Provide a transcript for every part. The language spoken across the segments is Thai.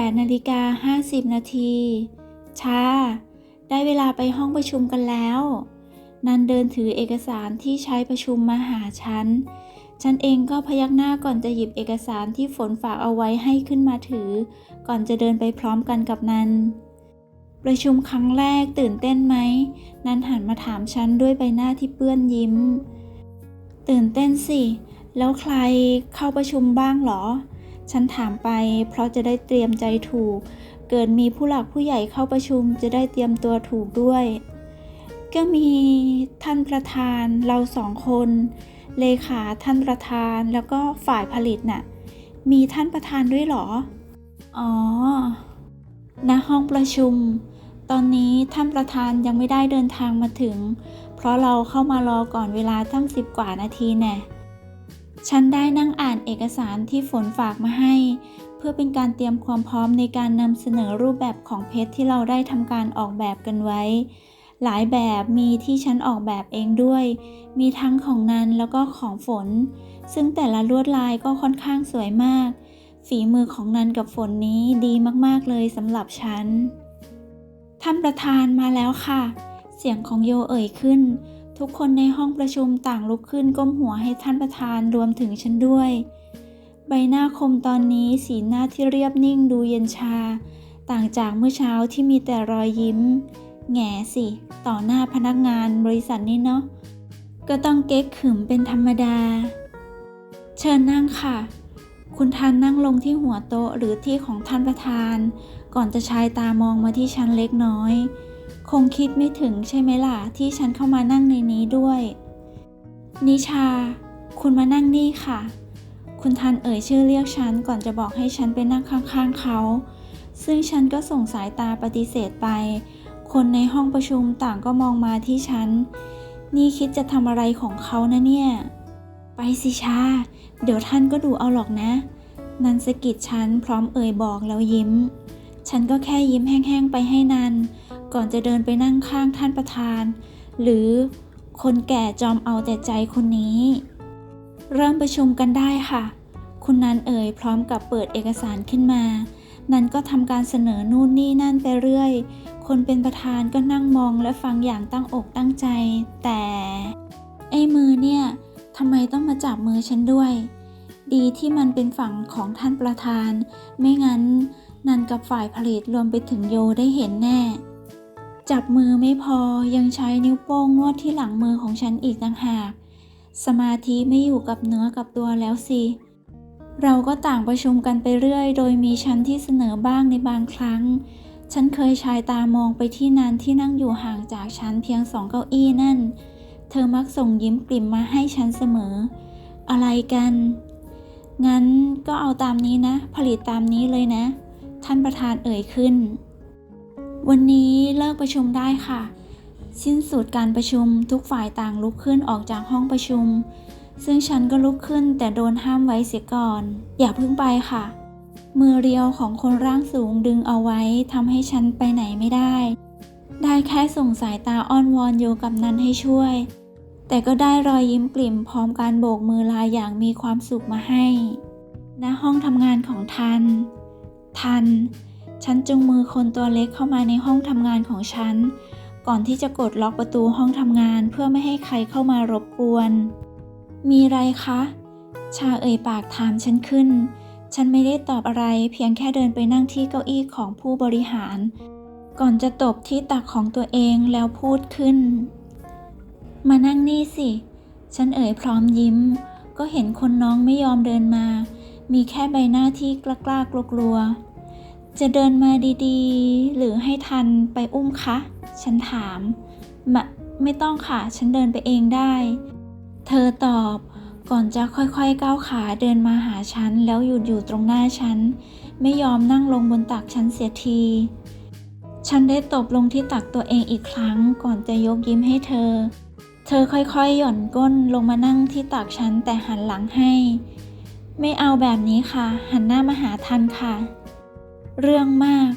8นาฬิกา50 นาทีชาได้เวลาไปห้องประชุมกันแล้ว นันเดินถือเอกสารที่ใช้ประชุมมาหาฉัน ฉันเองก็พยักหน้าก่อนจะหยิบเอกสารที่ฝนฝากเอาไว้ให้ขึ้นมาถือ ก่อนจะเดินไปพร้อมกันกับนัน ประชุมครั้งแรกตื่นเต้นไหม นันหันมาถามฉันด้วยใบหน้าที่เปื้อนยิ้ม ตื่นเต้นสิ แล้วใครเข้าประชุมบ้างเหรอ ฉันถามไป เพราะจะได้เตรียมใจถูก เกิดมีผู้หลักผู้ใหญ่เข้าประชุมจะได้เตรียมตัวถูกด้วย ก็มีท่านประธานเราสองคน เลขาท่านประธานแล้วก็ฝ่ายผลิตน่ะ มีท่านประธานด้วยเหรอ อ๋อณห้องประชุม ตอนนี้ท่านประธานยังไม่ได้เดินทางมาถึง เพราะเราเข้ามารอก่อนเวลาตั้งสิบกว่านาทีแน่ ฉันได้นั่งอ่านเอกสารที่ฝนฝากมาให้ เพื่อเป็นการเตรียมความพร้อมในการนำเสนอรูปแบบของเพชรที่เราได้ทำการออกแบบกันไว้ หลายแบบมีที่ฉันออกแบบเองด้วย มีทั้งของนันแล้วก็ของฝน ซึ่งแต่ละลวดลายก็ค่อนข้างสวยมาก ฝีมือของนันกับฝนนี้ดีมากๆเลยสำหรับฉัน ท่านประธานมาแล้วค่ะ เสียงของโยเอ่ยขึ้น ทุกคนในห้องประชุมต่างลุกขึ้นก้มหัวให้ท่านประธานรวมถึงฉันด้วย ใบหน้าคมตอนนี้สีหน้าที่เรียบนิ่งดูเย็นชา ต่างจากเมื่อเช้าที่มีแต่รอยยิ้ม แง่สิ ต่อหน้าพนักงานบริษัทนี่เนาะก็ต้องเก๊กขึมเป็นธรรมดา เชิญนั่งค่ะ คุณทันนั่งลงที่หัวโต๊ะหรือที่ของท่านประธาน ก่อนจะชายตามองมาที่ฉันเล็กน้อย คงคิดไม่ถึงใช่ไหมล่ะ ที่ฉันเข้ามานั่งในนี้ด้วย นิชา คุณมานั่งนี่ค่ะ คุณทันเอ่ยชื่อเรียกฉันก่อนจะบอกให้ฉันไปนั่งข้างๆเขา ซึ่งฉันก็ส่งสายตาปฏิเสธไป คนในห้องประชุมต่างก็มองมาที่ฉัน นี่คิดจะทำอะไรของเขานะเนี่ย ไปสิชา เดี๋ยวท่านก็ดูเอาหรอกนะ นันสะกิดฉันพร้อมเอ่ยบอกแล้วยิ้ม ฉันก็แค่ยิ้มแห้งๆไปให้นัน ก่อนจะเดินไปนั่งข้างท่านประธาน หรือคนแก่จอมเอาแต่ใจคนนี้ เริ่มประชุมกันได้ค่ะ คุณนันเอ่ยพร้อมกับเปิดเอกสารขึ้นมา นันก็ทำการเสนอนู่นนี่นั่นไปเรื่อย คนเป็นประธานก็นั่งมองและฟังอย่างตั้งอกตั้งใจ แต่ไอ้มือเนี่ยทำไมต้องมาจับมือฉันด้วย ดีที่มันเป็นฝั่งของท่านประธาน ไม่งั้นนันกับฝ่ายผลิตรวมไปถึงโยได้เห็นแน่ จับมือไม่พอยังใช้นิ้วโป้งนวดที่หลังมือของฉันอีกต่างหาก สมาธิไม่อยู่กับเนื้อกับตัวแล้วสิ เราก็ต่างประชุมกันไปเรื่อย โดยมีฉันที่เสนอบ้างในบางครั้ง ฉันเคยชายตามองไปที่นันที่นั่งอยู่ห่างจากฉันเพียงสองเก้าอี้นั่น เธอมักส่งยิ้มกลิ่มมาให้ฉันเสมอ อะไรกัน งั้นก็เอาตามนี้นะ ผลิตตามนี้เลยนะ ท่านประธานเอ่ยขึ้น วันนี้เลิกประชุมได้ค่ะ สิ้นสุดการประชุมทุกฝ่ายต่างลุกขึ้นออกจากห้องประชุม ซึ่งฉันก็ลุกขึ้นแต่โดนห้ามไว้เสียก่อน อย่าเพิ่งไปค่ะ มือเรียวของคนร่างสูงดึงเอาไว้ทำให้ฉันไปไหนไม่ได้ ได้แค่ส่งสายตาอ้อนวอนโยกับนันให้ช่วย แต่ก็ได้รอยยิ้มกลิ่มพร้อมการโบกมือลาอย่างมีความสุขมาให้ณห้องทำงานของทัน ทัน ฉันจุงมือคนตัวเล็กเข้ามาในห้องทำงานของฉัน ก่อนที่จะกดล็อกประตูห้องทำงานเพื่อไม่ให้ใครเข้ามารบกวน มีไรคะ ชาเอ่ยปากถามฉันขึ้น ฉันไม่ได้ตอบอะไรเพียงแค่เดินไปนั่งที่เก้าอี้ของผู้บริหาร ก่อนจะตบที่ตักของตัวเองแล้วพูดขึ้น มานั่งนี่สิ ฉันเอ่ยพร้อมยิ้ม ก็เห็นคนน้องไม่ยอมเดินมา มีแค่ใบหน้าที่กล้ากลัวกลัวๆ จะเดินมาดีๆ หรือให้ทันไปอุ้มคะ ฉันถามมะไม่ต้องค่ะ ฉันเดินไปเองได้ เธอตอบ ก่อนจะค่อยๆก้าวขาเดินมาหาฉัน แล้วหยุดอยู่ตรงหน้าฉัน ไม่ยอมนั่งลงบนตักฉันเสียที ฉันได้ตบลงที่ตักตัวเองอีกครั้ง ก่อนจะยกยิ้มให้เธอ เธอค่อยๆหย่อนก้นลงมานั่งที่ตักฉันแต่หันหลังให้ ไม่เอาแบบนี้ค่ะ หันหน้ามาหาทันค่ะ เรื่องมาก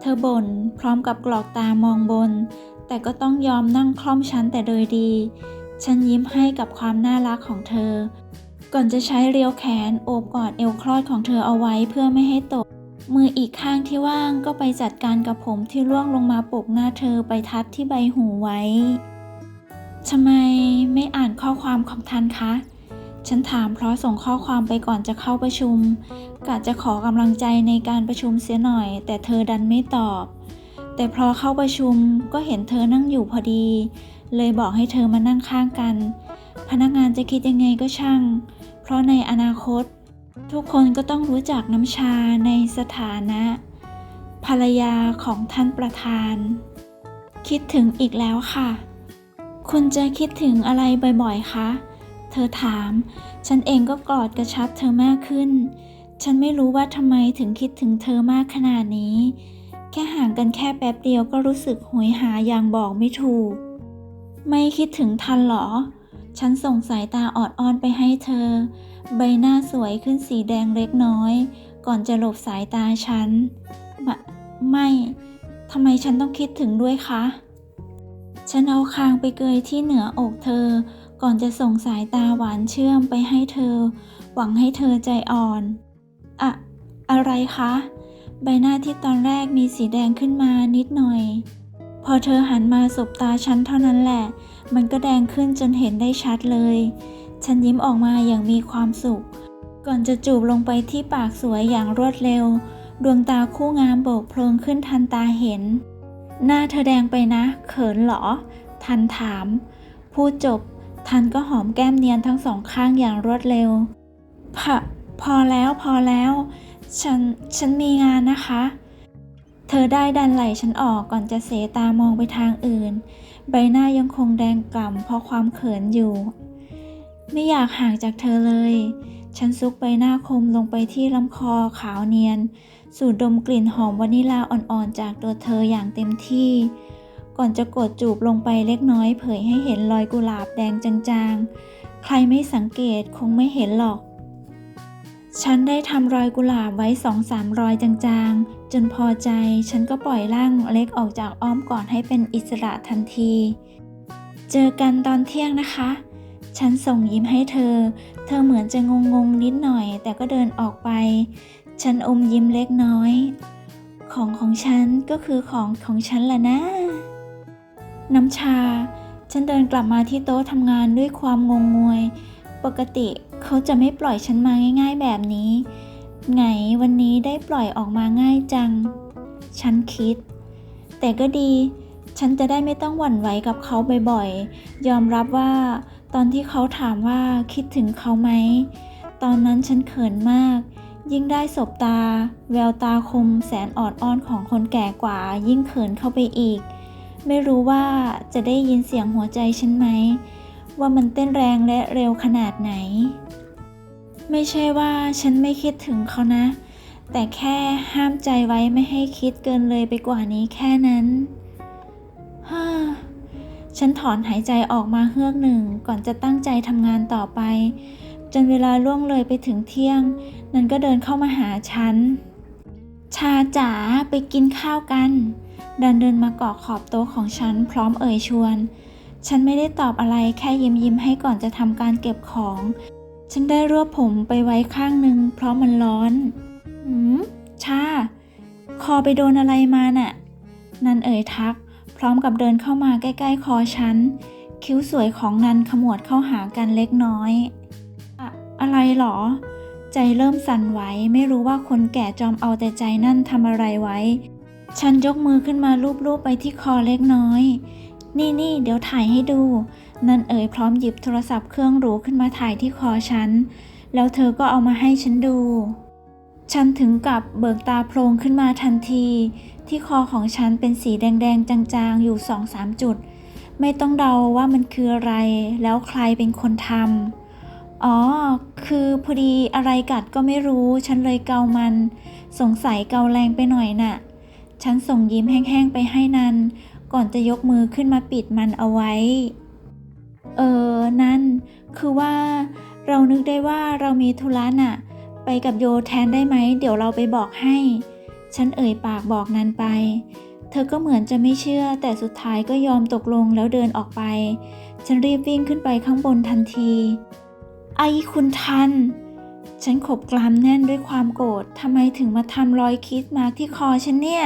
เธอบ่นพร้อมกับกรอกตามองบน แต่ก็ต้องยอมนั่งคล่อมฉันแต่โดยดี ฉันยิ้มให้กับความน่ารักของเธอ ก่อนจะใช้เรียวแขนโอบกอดเอวคลอดของเธอเอาไว้เพื่อไม่ให้ตก มืออีกข้างที่ว่างก็ไปจัดการกับผมที่ร่วงลงมาปกหน้าเธอไปทัดที่ใบหูไว้ทำไมไม่อ่านข้อความของท่านคะ ฉันถามเพราะส่งข้อความไปก่อนจะเข้าประชุมกะจะขอกำลังใจในการประชุมเสียหน่อย แต่เธอดันไม่ตอบ แต่พอเข้าประชุมก็เห็นเธอนั่งอยู่พอดี เลยบอกให้เธอมานั่งข้างกัน พนักงานจะคิดยังไงก็ช่าง เพราะในอนาคต ทุกคนก็ต้องรู้จักน้ำชาในสถานะ ภรรยาของท่านประธาน คิดถึงอีกแล้วค่ะ คุณจะคิดถึงอะไรบ่อยๆคะ เธอถาม ฉันเองก็กอดกระชับเธอมากขึ้น ฉันไม่รู้ว่าทำไมถึงคิดถึงเธอมากขนาดนี้ แค่ห่างกันแค่แป๊บเดียวก็รู้สึกโหยหาอย่างบอกไม่ถูก ไม่คิดถึงทันเหรอ ฉันส่งสายตาออดอ้อนไปให้เธอ ใบหน้าสวยขึ้นสีแดงเล็กน้อย ก่อนจะหลบสายตาฉันมไม่ทำไมฉันต้องคิดถึงด้วยคะ ฉันเอาคางไปเกยที่เหนืออกเธอ ก่อนจะส่งสายตาหวานเชื่อมไปให้เธอ หวังให้เธอใจอ่อน อะ อะไรคะ ใบหน้าที่ตอนแรกมีสีแดงขึ้นมานิดหน่อย พอเธอหันมาสบตาฉันเท่านั้นแหละ มันก็แดงขึ้นจนเห็นได้ชัดเลย ฉันยิ้มออกมาอย่างมีความสุข ก่อนจะจูบลงไปที่ปากสวยอย่างรวดเร็ว ดวงตาคู่งามโบกโพลงขึ้นทันตาเห็น หน้าเธอแดงไปนะ เขินเหรอ ทันถาม พูดจบ ทันก็หอมแก้มเนียนทั้งสองข้างอย่างรวดเร็วพะพอแล้วพอแล้ว ฉัน ฉันมีงานนะคะ เธอได้ดันไหล่ฉันออกก่อนจะเสตามองไปทางอื่น ใบหน้ายังคงแดงกล่ำเพราะความเขินอยู่ ไม่อยากห่างจากเธอเลย ฉันซุกใบหน้าคมลงไปที่ลำคอขาวเนียน สูดดมกลิ่นหอมวานิลลาอ่อนๆจากตัวเธออย่างเต็มที่ ก่อนจะกดจูบลงไปเล็กน้อย เผยให้เห็นรอยกุหลาบแดงจางๆ ใครไม่สังเกตคงไม่เห็นหรอก ฉันได้ทำรอยกุหลาบไว้สองสามรอยจางๆ จนพอใจ ฉันก็ปล่อยร่างเล็กออกจากอ้อมกอดให้เป็นอิสระทันที เจอกันตอนเที่ยงนะคะ ฉันส่งยิ้มให้เธอ เธอเหมือนจะงงๆนิดหน่อย แต่ก็เดินออกไป ฉันอมยิ้มเล็กน้อย ของของฉันก็คือของของฉันแหละนะ น้ำชา ฉันเดินกลับมาที่โต๊ะทำงานด้วยความงงงวย ปกติเขาจะไม่ปล่อยฉันมาง่าย ๆแบบนี้ ไงวันนี้ได้ปล่อยออกมาง่ายจัง ฉันคิด แต่ก็ดี ฉันจะได้ไม่ต้องหวั่นไหวกับเขาบ่อยๆ ยอมรับว่า ตอนที่เขาถามว่าคิดถึงเขาไหม ตอนนั้นฉันเขินมาก ยิ่งได้สบตา แววตาคมแสนออดอ้อนของคนแก่กว่ายิ่งเขินเข้าไปอีก ไม่รู้ว่าจะได้ยินเสียงหัวใจฉันไหม ว่ามันเต้นแรงและเร็วขนาดไหน ไม่ใช่ว่าฉันไม่คิดถึงเขานะ แต่แค่ห้ามใจไว้ไม่ให้คิดเกินเลยไปกว่านี้แค่นั้นฮ่าฉันถอนหายใจออกมาเฮือกหนึ่งก่อนจะตั้งใจทำงานต่อไป จนเวลาล่วงเลยไปถึงเที่ยง นันก็เดินเข้ามาหาฉัน ชาจ๋าไปกินข้าวกัน ดันเดินมาเกาะขอบโต๊ะของฉันพร้อมเอ่ยชวน ฉันไม่ได้ตอบอะไรแค่ยิ้มยิ้มให้ก่อนจะทำการเก็บของ ฉันได้รวบผมไปไว้ข้างหนึ่งเพราะมันร้อน หืม ชา คอไปโดนอะไรมาน่ะ นันเอ่ยทัก พร้อมกับเดินเข้ามาใกล้ๆ คอฉัน คิ้วสวยของนันขมวดเข้าหากันเล็กน้อยอะอะไรหรอ ใจเริ่มสั่นไหวไม่รู้ว่าคนแก่จอมเอาแต่ใจนั่นทำอะไรไว้ ฉันยกมือขึ้นมาลูบๆไปที่คอเล็กน้อย นี่นี่เดี๋ยวถ่ายให้ดู นันเอ๋ยพร้อมหยิบโทรศัพท์เครื่องหรูขึ้นมาถ่ายที่คอฉัน แล้วเธอก็เอามาให้ฉันดู ฉันถึงกับเบิกตาโพลงขึ้นมาทันที ที่คอของฉันเป็นสีแดงๆ จางๆ อยู่สองสามจุด ไม่ต้องเดาว่ามันคืออะไร แล้วใครเป็นคนทำอ๋อ คือพอดีอะไรกัดก็ไม่รู้ ฉันเลยเกามัน สงสัยเกาแรงไปหน่อยน่ะ ฉันส่งยิ้มแห้งๆไปให้นัน ก่อนจะยกมือขึ้นมาปิดมันเอาไว้ เออ นั่น คือว่า เรานึกได้ว่าเรามีธุระน่ะ ไปกับโยแทนได้ไหม เดี๋ยวเราไปบอกให้ ฉันเอ่ยปากบอกนันไป เธอก็เหมือนจะไม่เชื่อ แต่สุดท้ายก็ยอมตกลงแล้วเดินออกไป ฉันรีบวิ่งขึ้นไปข้างบนทันที ไอ้คุณทันฉันขบกรามแน่นด้วยความโกรธ ทำไมถึงมาทำรอยคิสมากที่คอฉันเนี่ย